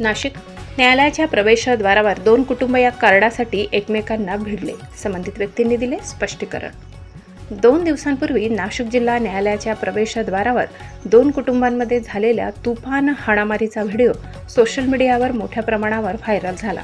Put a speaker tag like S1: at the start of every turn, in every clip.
S1: नाशिक न्यायालयाच्या प्रवेशद्वारावर दोन कुटुंब या कार्डासाठी एकमेकांना भिडले. संबंधित व्यक्तींनी दिले स्पष्टीकरण. दोन दिवसांपूर्वी नाशिक जिल्हा न्यायालयाच्या प्रवेशद्वारावर दोन कुटुंबांमध्ये झालेल्या तुफान हाणामारीचा व्हिडिओ सोशल मीडियावर मोठ्या प्रमाणावर व्हायरल झाला.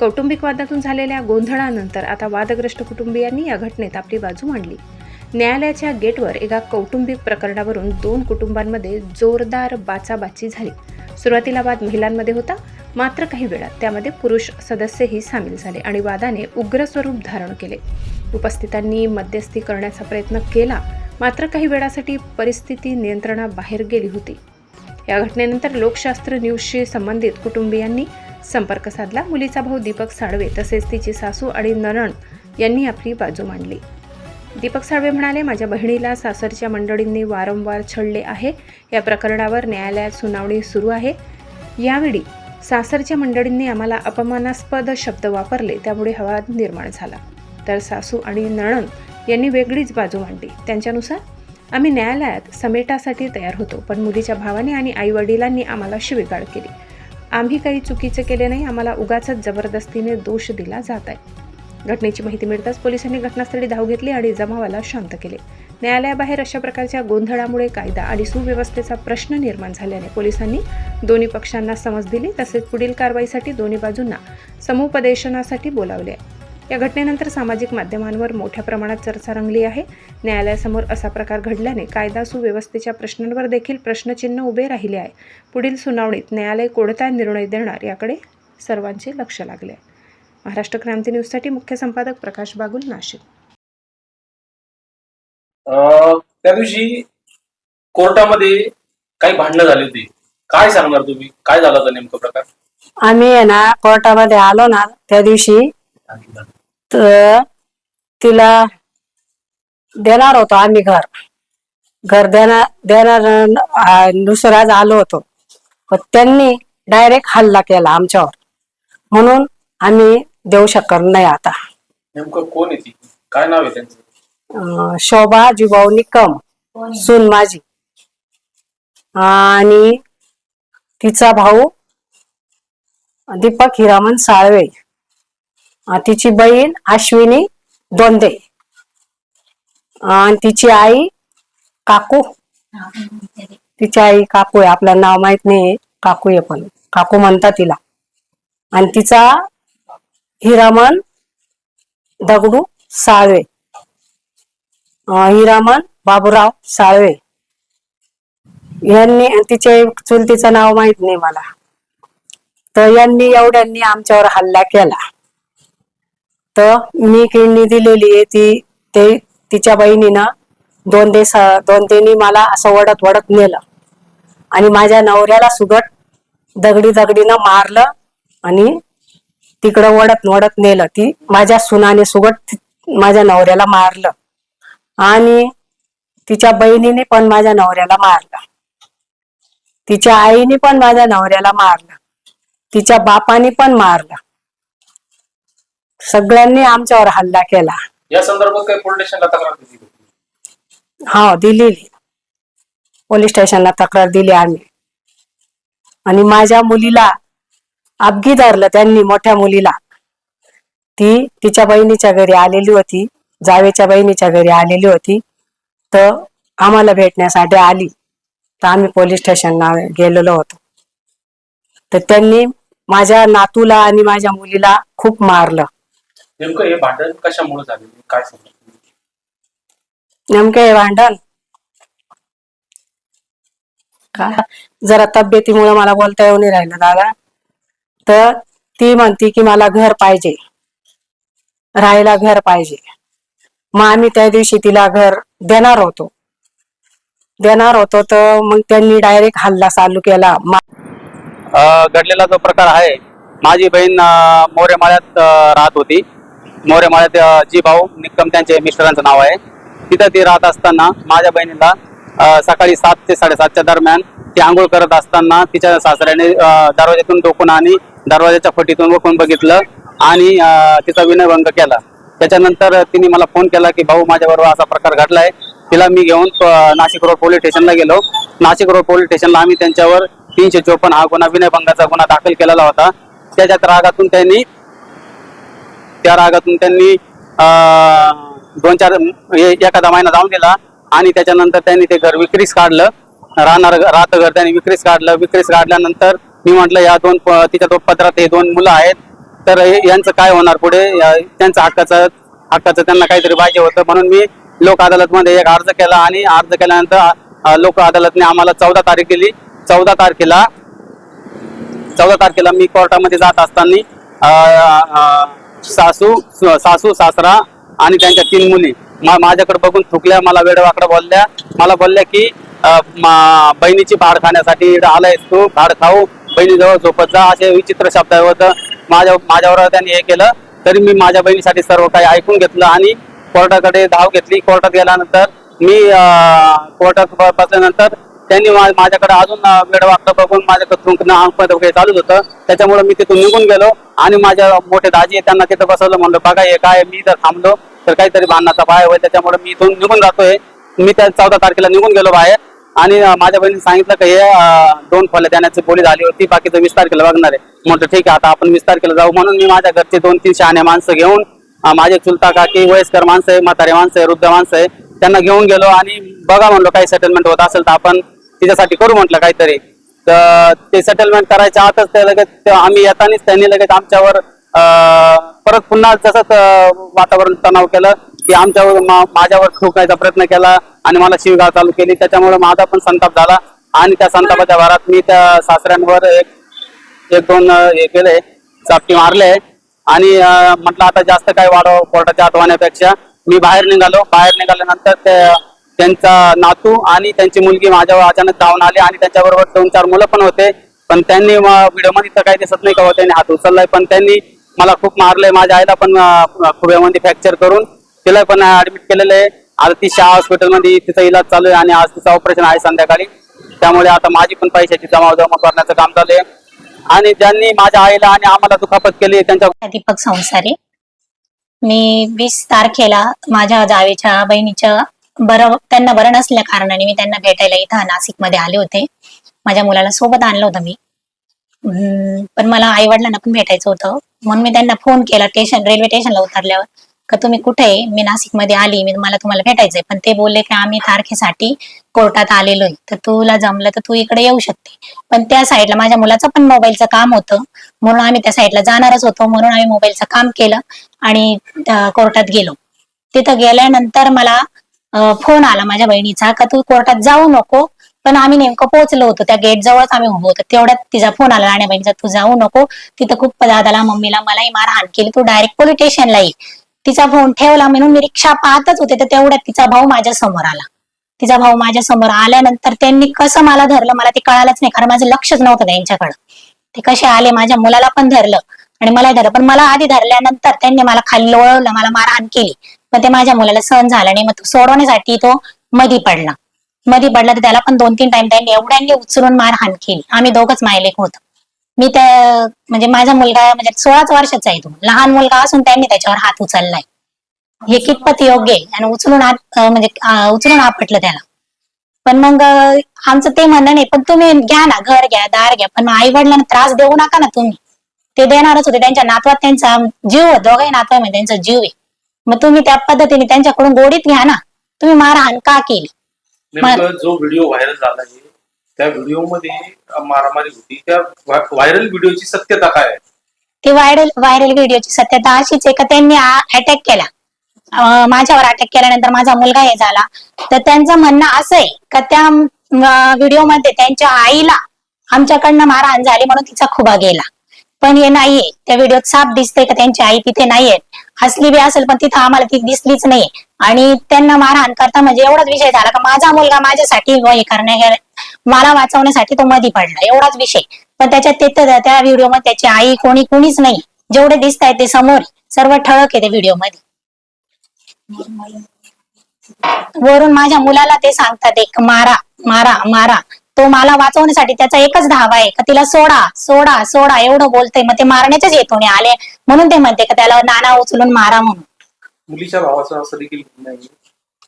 S1: कौटुंबिक वादातून झालेल्या गोंधळानंतर आता वादग्रस्त कुटुंबियांनी या घटनेत आपली बाजू मांडली. न्यायालयाच्या गेटवर एका कौटुंबिक प्रकरणावरून दोन कुटुंबांमध्ये जोरदार बाचाबाची झाली. सुरुवातीला वाद महिलांमध्ये होता मात्र काही वेळात त्यामध्ये पुरुष सदस्यही सामील झाले आणि वादाने उग्र स्वरूप धारण केले. उपस्थितांनी मध्यस्थी करण्याचा प्रयत्न केला मात्र काही वेळासाठी परिस्थिती नियंत्रणाबाहेर गेली होती. या घटनेनंतर लोकशास्त्र न्यूजशी संबंधित कुटुंबियांनी संपर्क साधला. मुलीचा भाऊ दीपक साळवे तसेच तिची सासू आणि नरण यांनी आपली बाजू मांडली. दीपक साळवे म्हणाले माझ्या बहिणीला सासरच्या मंडळींनी वारंवार छळले आहे. या प्रकरणावर न्यायालयात सुनावणी सुरू आहे. यावेळी सासरच्या मंडळींनी आम्हाला अपमानास्पद शब्द वापरले. त्यामुळे हवा निर्माण झाला. तर सासू आणि नणंद यांनी वेगळीच बाजू मांडली. त्यांच्यानुसार आम्ही न्यायालयात समेटासाठी तयार होतो पण मुलीच्या भावाने आणि आईवडिलांनी आम्हाला शिवीगाळ केली. आम्ही काही चुकीचं केले नाही. आम्हाला उगाच जबरदस्तीने दोष दिला जात आहे. घटनेची माहिती मिळताच पोलिसांनी घटनास्थळी धाव घेतली आणि जमावाला शांत केले. न्यायालयाबाहेर अशा प्रकारच्या गोंधळामुळे कायदा आणि सुव्यवस्थेचा प्रश्न निर्माण झाल्याने पोलिसांनी दोन्ही पक्षांना समज दिली तसेच पुढील कारवाईसाठी दोन्ही बाजूंना समुपदेशनासाठी बोलावले. या घटनेनंतर सामाजिक माध्यमांवर मोठ्या प्रमाणात चर्चा रंगली आहे. न्यायालयासमोर असा प्रकार घडल्याने कायदा सुव्यवस्थेच्या प्रश्नांवर देखील प्रश्नचिन्ह उभे राहिले आहे. पुढील सुनावणीत न्यायालय कोणता निर्णय देणार याकडे सर्वांचे लक्ष लागले. आहे. महाराष्ट्र क्रांती न्यूजसाठी मुख्य संपादक प्रकाश बागुल नाशिक.
S2: त्या दिवशी कोर्टामध्ये काही भांडणं झाली होती. काय सांगणार तुम्ही? काय झालं होतं नेमकं प्रकार?
S3: आम्ही आहे ना कोर्टामध्ये आलो ना त्या दिवशी तर तिला देणार होतो आम्ही घर. घर देणार देणार दुसराच आलो होतो. पण त्यांनी डायरेक्ट हल्ला केला आमच्यावर. म्हणून आम्ही देऊ शकत नाही आता.
S2: नेमकं कोण आहे ती? काय नाव आहे त्यांचं?
S3: अं, शोभा जिभाऊ निकम सून माझी आणि तिचा भाऊ दीपक हिरामन साळवे. अं, तिची बहीण अश्विनी दोंदे आणि तिची आई काकू. तिची आई काकू आहे. आपलं नाव माहीत नाही काकू आहे पण. काकू म्हणतात तिला. आणि तिचा हिरामन दगडू साळवे. अं, हिरामन बाबूराव साळवे. यांनी तिचे चुलतीचं नाव माहीत नाही मला. तर यांनी एवढ्यांनी आमच्यावर हल्ला केला. तर मी किडनी दिलेली आहे ती ते तिच्या बहिणीनं दोन दिवस दोन दिनी मला असं वडत वडत नेलं. आणि माझ्या नवऱ्याला सुगट दगडी दगडीनं मारलं आणि तिकडं वडत वडत नेलं ती माझ्या सुनाने सुगट माझ्या नवऱ्याला मारलं. आणि तिच्या बहिणीने पण माझ्या नवऱ्याला मारलं. तिच्या आईने पण माझ्या नवऱ्याला मारलं. तिच्या बापाने पण मारलं. सगळ्यांनी आमच्यावर हल्ला केला.
S2: या संदर्भात काही पोलीस स्टेशनला तक्रार दिली होती
S3: हा दिलेली. पोलीस स्टेशनला तक्रार दिली आम्ही. आणि माझ्या मुलीला अपघी धरलं त्यांनी मोठ्या मुलीला. ती तिच्या बहिणीच्या घरी आलेली होती जावेच्या बहिणीच्या घरी आलेली होती. तर आम्हाला भेटण्यासाठी आली. तर आम्ही पोलीस स्टेशनला गेलेलो होतो. तर त्यांनी माझ्या नातूला आणि माझ्या मुलीला खूप मारलं.
S2: नेमकं हे भांडण कशामुळे झाले? काय
S3: नेमकं हे भांडण? का? जरा तब्येतीमुळे मला बोलता येऊ नाही राहिलं दादा. तर ती म्हणती की मला घर पाहिजे. राहायला घर पाहिजे. मग आम्ही त्या दिवशी तिला घर देणार होतो. देणार होतो तर मग त्यांनी डायरेक्ट हल्ला चालू केला.
S4: घडलेला जो प्रकार आहे माझी बहीण मोरेमाळ्यात राहत होती. मोरेमाळ्यात जी भाऊ निकम त्यांचे मिस्टरांचं नाव आहे. तिथं ती राहत असताना माझ्या बहिणीला सकाळी सात ते साडेसातच्या दरम्यान ती आंघोळ करत असताना तिच्या सासऱ्याने दरवाज्यातून डोकून आणि दरवाजाच्या फटीतून वकून बघितलं आणि तिचा विनयभंग केला. त्याच्यानंतर तिने मला फोन केला की भाऊ माझ्याबरोबर असा प्रकार घडलाय. तिला मी घेऊन नाशिक रोड पोलीस स्टेशनला गेलो. नाशिक रोड पोलीस स्टेशनला आम्ही त्यांच्यावर तीनशे चोपन्न हा गुन्हा विनयभंगाचा गुन्हा दाखल केलेला होता. त्याच्यात रागातून त्यांनी त्या रागातून त्यांनी दोन चार एखादा महिना जाऊन दिला आणि त्याच्यानंतर त्यांनी ते घर विक्रीस काढलं. राहणार राहतं घर त्यांनी विक्रीस काढलं. विक्रीस काढल्यानंतर मी म्हटलं या दोन प- तिच्या दोन पत्रात हे दोन मुलं आहेत तर हे- यांचं काय होणार पुढे? त्यांचं हक्काचं हक्काचं त्यांना काहीतरी पाहिजे होतं. म्हणून मी लोक अदालतमध्ये एक अर्ज केला आणि अर्ज केल्यानंतर लोक अदालतने आम्हाला चौदा तारीख दिली चौदा तारखेला चौदा तारखेला मी कोर्टामध्ये जात असताना सासू सासू सासरा आणि त्यांच्या तीन मुली मा- माझ्याकडे बघून थुकल्या मला वेडवाकडे बोलल्या. मला बोलल्या की मा- बहिणीची भाड खाण्यासाठी आलायस तू भाड खाऊ. बहिणीजवळ झोपत जा असे विचित्र शब्द होतं. माझ्या माझ्यावर त्यांनी हे केलं. तरी मी माझ्या बहिणीसाठी सर्व काही ऐकून घेतलं आणि कोर्टाकडे धाव घेतली. कोर्टात गेल्यानंतर मी कोर्टात बसल्यानंतर त्यांनी माझ्याकडे अजून वेळवाकडं बघून माझ्याकडे थुंकणं आंकमध्ये वगैरे चालूच होतं. त्याच्यामुळे मी तिथून निघून गेलो आणि माझ्या मोठे दाजी आहेत, त्यांना तिथं बसवलं. म्हणलं बघा हे काय मी जर थांबलो तर काहीतरी भांडणाचा पाय होईल. त्याच्यामुळे मी इथून निघून जातोय. मी त्या चौदा तारखेला निघून गेलो बाहेर. आणि माझ्या बहिणीने सांगितलं की हे दोन फळं देण्याची बोली झाली होती बाकीचं विस्तार केलं बघणार आहे. म्हटलं ठीक आहे आता आपण विस्तार केला जाऊ. म्हणून मी माझ्या घरचे दोन तीन शहाणे माणसं घेऊन माझे चुलता काकी वयस्कर माणसं आहे म्हातारे माणसं आहे वृद्ध माणसं आहे त्यांना घेऊन गेलो आणि बघा म्हणलो काही सेटलमेंट होत असेल तर आपण तिच्यासाठी करू म्हटलं काहीतरी. तर ते सेटलमेंट करायच्या आतच ते लगेच आम्ही येतानीच त्यांनी लगेच आमच्यावर परत पुन्हा जसंच वातावरण तणाव केलं की आमच्यावर माझ्यावर ठोकायचा प्रयत्न केला आणि मला शिवगाव चालू केली. त्याच्यामुळे माझा पण संताप झाला. आणि त्या संतापाच्या भरात मी त्या सासऱ्यांवर एक एक दोन हे केले चापटी मारले. आणि म्हटलं आता जास्त काय वाढव कोर्टाच्या आठवण्यापेक्षा. मी बाहेर निघालो. बाहेर निघाल्यानंतर ते त्यांचा नातू आणि त्यांची मुलगी माझ्यावर अचानक धावून आली आणि त्यांच्याबरोबर दोन चार मुलं पण होते. पण त्यांनी व्हिडिओमध्ये तर काही दिसत नाही का त्यांनी हात उचललाय. पण त्यांनी मला खूप मारलंय माझ्या आईला पण खुब्यामध्ये फ्रॅक्चर करून. तिला पण ऍडमिट केलेलं आहे. आता ती शाह हॉस्पिटलमध्ये तिचा इलाज चालू आहे आणि आज तिचं ऑपरेशन आहे संध्याकाळी. त्यामुळे आता माझी पण पैशाची जमा जमा करण्याचं काम चालू आहे. आणि ज्यांनी माझ्या आईला आणि आम्हाला दुखापत केली त्यांच्या
S5: दीपक संसारे. मी वीस तारखेला माझ्या जावेच्या बहिणीच्या बरं त्यांना बरं नसल्या कारणाने मी त्यांना भेटायला इथं नाशिकमध्ये आले होते. माझ्या मुलाला सोबत आणलं होतं मी. पण मला आई वडिलांना पण भेटायचं होतं. म्हणून मी त्यांना फोन केला स्टेशन रेल्वे स्टेशनला उतरल्यावर. का तुम्ही कुठे आहे? मी नाशिकमध्ये आली मी मला तुम्हाला भेटायचंय. पण ते बोलले की आम्ही तारखेसाठी कोर्टात आलेलो आहे तर तुला जमलं तर तू इकडे येऊ शकते. पण त्या साईडला माझ्या मुलाचं पण मोबाईलचं काम होतं. म्हणून आम्ही त्या साईडला जाणारच होतो. म्हणून आम्ही मोबाईलचं काम केलं आणि कोर्टात गेलो. तिथं गेल्यानंतर मला फोन आला माझ्या बहिणीचा का तू कोर्टात जाऊ नको. पण आम्ही नेमकं पोहोचलो होतो. त्या गेट जवळच आम्ही उभो होतो. तेवढ्यात तिचा फोन आला. आणि बहिणीचा तू जाऊ नको. तिथं खूप दादाला मम्मीला मलाही मारहाण केली. तू डायरेक्ट पोलीस स्टेशनला ये. तिचा फोन ठेवला म्हणून मी रिक्षा पाहतच होते तर तेवढ्यात तिचा भाऊ माझ्यासमोर आला. तिचा भाऊ माझ्यासमोर आल्यानंतर त्यांनी कसं मला धरलं मला ते कळालंच नाही कारण माझं लक्षच नव्हतं त्यांच्याकडं ते कसे आले माझ्या मुलाला पण धरलं आणि मला धरलं. पण मला आधी धरल्यानंतर त्यांनी मला खाली लोळवलं मला मारहाण केली. मग ते माझ्या मुलाला सहन झालं नाही. मग तो सोडवण्यासाठी तो मधी पडला. मधी पडला तर त्याला पण दोन तीन टाइम त्यांनी एवढ्यांनी उचलून मारहाण केली. आम्ही दोघच मायलेक होतो. मी त्या म्हणजे माझा मुलगा म्हणजे सोळाच वर्षाचा आहे तो. लहान मुलगा असून त्यांनी त्याच्यावर हात उचललाय. हे कितपत योग्य आहे? आणि उचलून हात म्हणजे उचलून आपटलं त्याला. पण मग आमचं ते म्हणणं नाही पण तुम्ही घ्या ना घर घ्या दार घ्या पण आई वडिलांना त्रास देऊ नका ना तुम्ही. ते देणारच होते. त्यांच्या नातवात त्यांचा जीव आहे. नातव आहे त्यांचा जीव आहे. मग तुम्ही त्या पद्धतीने त्यांच्याकडून गोडीत घ्या ना. तुम्ही मारहाण का केली?
S2: जो व्हिडिओ व्हायरल झाला त्या व्हिडिओमध्ये मारामारी होती. त्या व्हायरल व्हिडिओची सत्यता काय आहे?
S5: ती व्हायरल व्हायरल व्हिडिओची सत्यता अशीच आहे का त्यांनी अटॅक केला. अं, माझ्यावर अटॅक केल्यानंतर माझा मुलगा हे झाला. तर त्यांचं म्हणणं असं आहे का त्या व्हिडिओमध्ये त्यांच्या आईला आमच्याकडनं मारहाण झाली म्हणून तिचा खुबा गेला. पण हे नाहीये. त्या व्हिडिओत साफ दिसते का त्यांची आई तिथे नाहीये. हसली बी असेल पण तिथं आम्हाला ती दिसलीच नाही. आणि त्यांना मारहाण करता म्हणजे एवढाच विषय झाला का माझा मुलगा माझ्यासाठी हे करण्या मला वाचवण्यासाठी तो मधी पडला एवढाच विषय. पण त्याच्यात ते तर- त्या व्हिडिओमध्ये त्याची आई कोणी कोणीच नाही. जेवढे दिसत आहेत ते समोर सर्व ठळक आहे त्या व्हिडिओमध्ये वरून माझ्या मुलाला ते सांगतात एक मारा मारा मारा. तो मला वाचवण्यासाठी त्याचा एकच धावा आहे. का तिला सोडा सोडा सोडा एवढं बोलतोय. मग ते मारण्याच्याच येतो आले. म्हणून ते म्हणते का त्याला नाना उचलून मारा म्हणून.
S2: मुलीच्या भावाचं असं देखील म्हणणं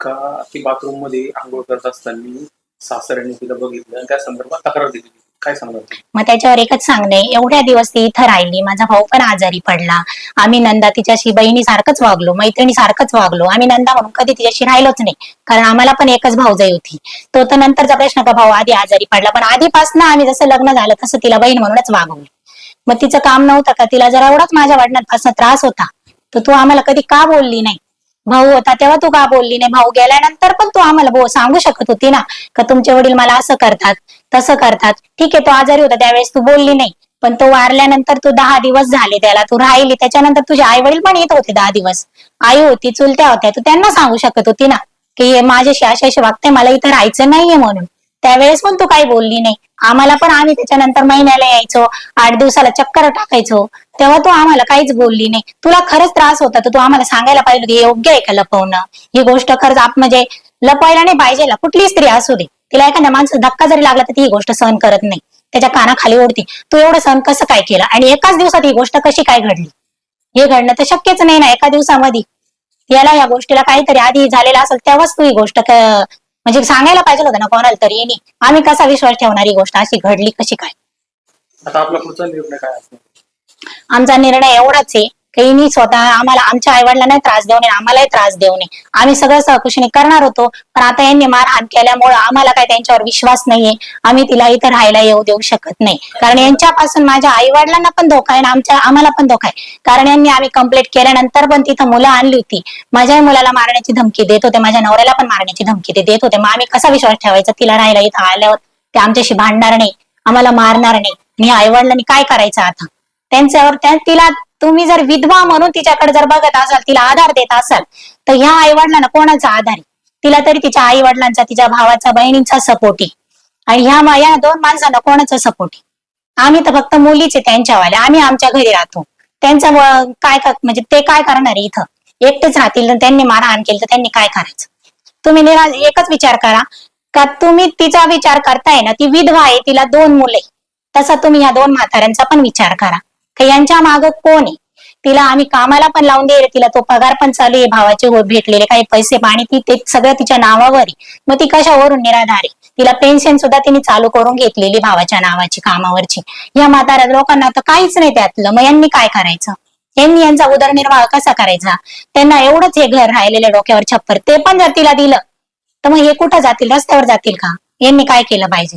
S2: का ती बाथरूममध्ये आंघोळ करत असताना सासऱ्याने तिला बघितलं त्या संदर्भात तक्रार दिली. काय सांगणार
S5: मग त्याच्यावर एकच सांगणे एवढ्या दिवस ती इथं राहिली माझा भाऊ पण आजारी पडला. आम्ही नंदा तिच्याशी बहिणी सारखंच वागलो मैत्रिणी सारखंच वागलो. आम्ही नंदा म्हणून कधी तिच्याशी राहिलोच नाही कारण आम्हाला पण एकच भाऊजाई होती. तो तर नंतरचा प्रश्न का भाऊ आधी आजारी पडला पण आधीपासून आम्ही जसं लग्न झालं तसं तिला बहीण म्हणूनच वागवलं. मग तिचं काम नव्हतं का? तिला जरा एवढाच माझ्या वडिलांपासून त्रास होता. तर तू आम्हाला कधी का बोलली नाही? भाऊ होता तेव्हा तू का बोलली नाही? भाऊ गेल्यानंतर पण तू आम्हाला भाऊ सांगू शकत होती ना? का तुमचे वडील मला असं करतात तसं करतात? ठीक आहे तो आजारी होता त्यावेळेस तू बोलली नाही. पण तो वारल्यानंतर तू दहा दिवस झाले त्याला. तू राहिली त्याच्यानंतर तुझे आई वडील पण येत होते दहा दिवस. आई होती चुलत्या होत्या तू त्यांना सांगू शकत होती ना? की माझ्याशी अशा असे वागते मला इथं राहायचं नाहीये म्हणून. त्यावेळेस पण तू काही बोलली नाही. आम्हाला पण आम्ही त्याच्यानंतर महिन्याला यायचो आठ दिवसाला चक्कर टाकायचो. तेव्हा तू आम्हाला काहीच बोलली नाही. तुला खरंच त्रास होता तर तू आम्हाला सांगायला पाहिजे होती हे योग्य आहे का लपवणं? ही गोष्ट खरंच आप म्हणजे लपवायला नाही पाहिजे कुठली स्त्री असू दे. तिला एखाद्या माणसं धक्का जरी लागला तर ती ही गोष्ट सहन करत नाही. त्याच्या कानाखाली ओढती. तू एवढं सहन कसं काय केलं? आणि एकाच दिवसात ही गोष्ट कशी काय घडली? हे घडणं तर शक्यच नाही ना एका दिवसामध्ये. याला या गोष्टीला काहीतरी आधी झालेला असेल तेव्हाच तू ही गोष्ट क- म्हणजे सांगायला पाहिजे होतं ना कोणाला तरी यांनी. आम्ही कसा विश्वास ठेवणार गोष्ट? अशी घडली कशी काय?
S2: आता आपला पुढचा निर्णय काय असणार?
S5: आमचा निर्णय एवढाच आहे. त्यांनी स्वतः आम्हाला आमच्या आईवडिलांना त्रास देऊ नये आम्हालाही त्रास देऊ नये. आम्ही सगळं सहकुशीने करणार होतो पण आता यांनी मारहाण केल्यामुळे आम्हाला काय त्यांच्यावर विश्वास नाहीये. आम्ही तिला इथं राहायला येऊ देऊ शकत नाही. कारण यांच्यापासून माझ्या आई वडिलांना पण धोका आहे आमच्या आम्हाला पण धोका आहे. कारण यांनी आम्ही कंप्लेंट केल्यानंतर पण तिथं मुलं आणली होती. माझ्याही मुलाला मारण्याची धमकी देत होते माझ्या नवऱ्याला पण मारण्याची धमकी ते देत होते. मग आम्ही कसा विश्वास ठेवायचा? तिला राहायला इथं आल्यावर ते आमच्याशी भांडणार नाही आम्हाला मारणार नाही. आणि आई वडिलांनी काय करायचं आता? त्यांच्यावर त्या तिला तुम्ही जर विधवा म्हणून तिच्याकडे जर बघत असाल तिला आधार देत असाल तर ह्या आई वडिलांना कोणाचा आधार आहे? तिला तरी तिच्या आई वडिलांचा तिच्या भावाचा बहिणींचा सपोर्ट आहे. आणि ह्या या दोन माणसांना कोणाचा सपोर्ट आहे? आम्ही तर फक्त मुलीचे त्यांच्यावाले. आम्ही आमच्या घरी राहतो. त्यांचा काय म्हणजे ते काय करणार आहे इथं? एकटेच राहतील त्यांनी मारहाण केली तर त्यांनी काय करायचं? तुम्ही निरा एकच विचार करा. का तुम्ही तिचा विचार करताय ना ती विधवा आहे तिला दोन मुले तसा तुम्ही या दोन म्हाताऱ्यांचा पण विचार करा. का यांच्या माग कोण आहे? तिला आम्ही कामाला पण लावून देईल तिला तो पगार पण चालू आहे भावाचे हो- भेटलेले काही पैसे पाणी ती ते सगळं तिच्या नावावर आहे. मग ती कशावरून निराधार आहे? तिला पेन्शन सुद्धा तिने चालू करून घेतलेली भावाच्या नावाची कामावरची. या म्हाताऱ्या लोकांना तर काहीच नाही त्यातलं. मग यांनी काय करायचं? यांनी यांचा उदरनिर्वाह कसा करायचा? त्यांना एवढंच हे घर राहिलेलं डोक्यावर छप्पर ते पण जर तिला दिलं तर मग हे कुठं जातील? रस्त्यावर जातील का? यांनी काय केलं पाहिजे?